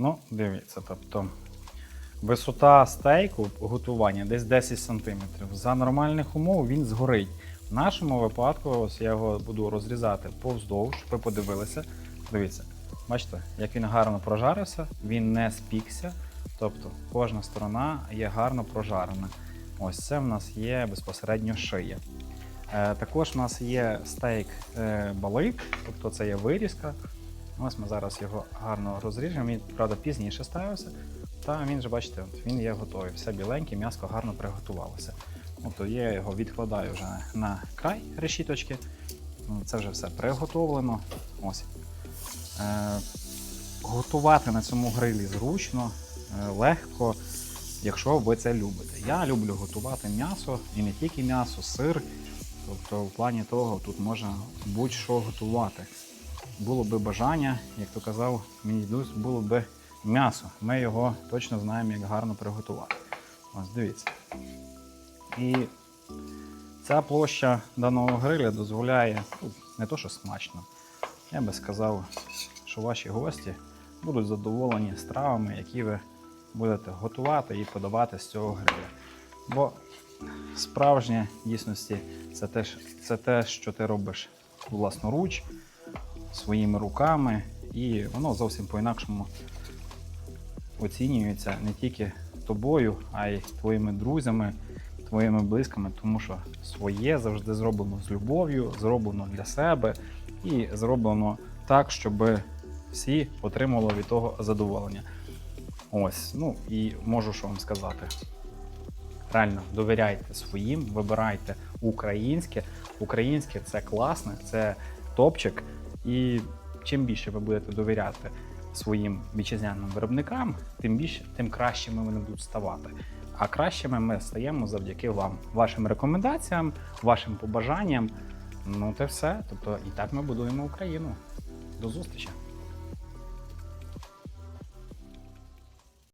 Ну, дивіться, тобто висота стейку готування десь 10 см. За нормальних умов він згорить. В нашому випадку, ось я його буду розрізати повздовж, ви подивилися. Дивіться, бачите, як він гарно прожарився, він не спікся. Тобто кожна сторона є гарно прожарена. Ось це в нас є безпосередньо шия. Е, також в нас є стейк е, тобто це є вирізка. Ось ми зараз його гарно розріжемо. Він, правда, пізніше ставився. Та він же, бачите, він є готовий. Все біленьке, м'ясо гарно приготувалося. Тобто я його відкладаю вже на край решіточки. Ну, Це вже все приготовлено. Ось. Е, готувати на цьому грилі зручно, е, легко, якщо ви це любите. Я люблю готувати м'ясо і не тільки м'ясо, сир. Тобто, в плані того, тут можна будь-що готувати. Було би бажання, як то казав мій дідусь, було би м'ясо. Ми його точно знаємо, як гарно приготувати. Ось дивіться. І ця площа даного гриля дозволяє ну, не то, що смачно. Я би сказав, що ваші гості будуть задоволені стравами, які ви будете готувати і подавати з цього гриля. Бо справжнє дійсності це те, це те, що ти робиш власноруч, своїми руками, і воно зовсім по-інакшому оцінюється не тільки тобою, а й твоїми друзями, твоїми близькими, тому що своє завжди зроблено з любов'ю, зроблено для себе і зроблено так, щоб всі отримували від того задоволення. Ось, ну і можу що вам сказати. Реально довіряйте своїм, вибирайте українське. Українське це класне, це топчик. І чим більше ви будете довіряти своїм вітчизняним виробникам, тим більше, тим кращими вони будуть ставати. А кращими ми стаємо завдяки вам, вашим рекомендаціям, вашим побажанням. Ну, це все. Тобто, і так ми будуємо Україну. До зустрічі!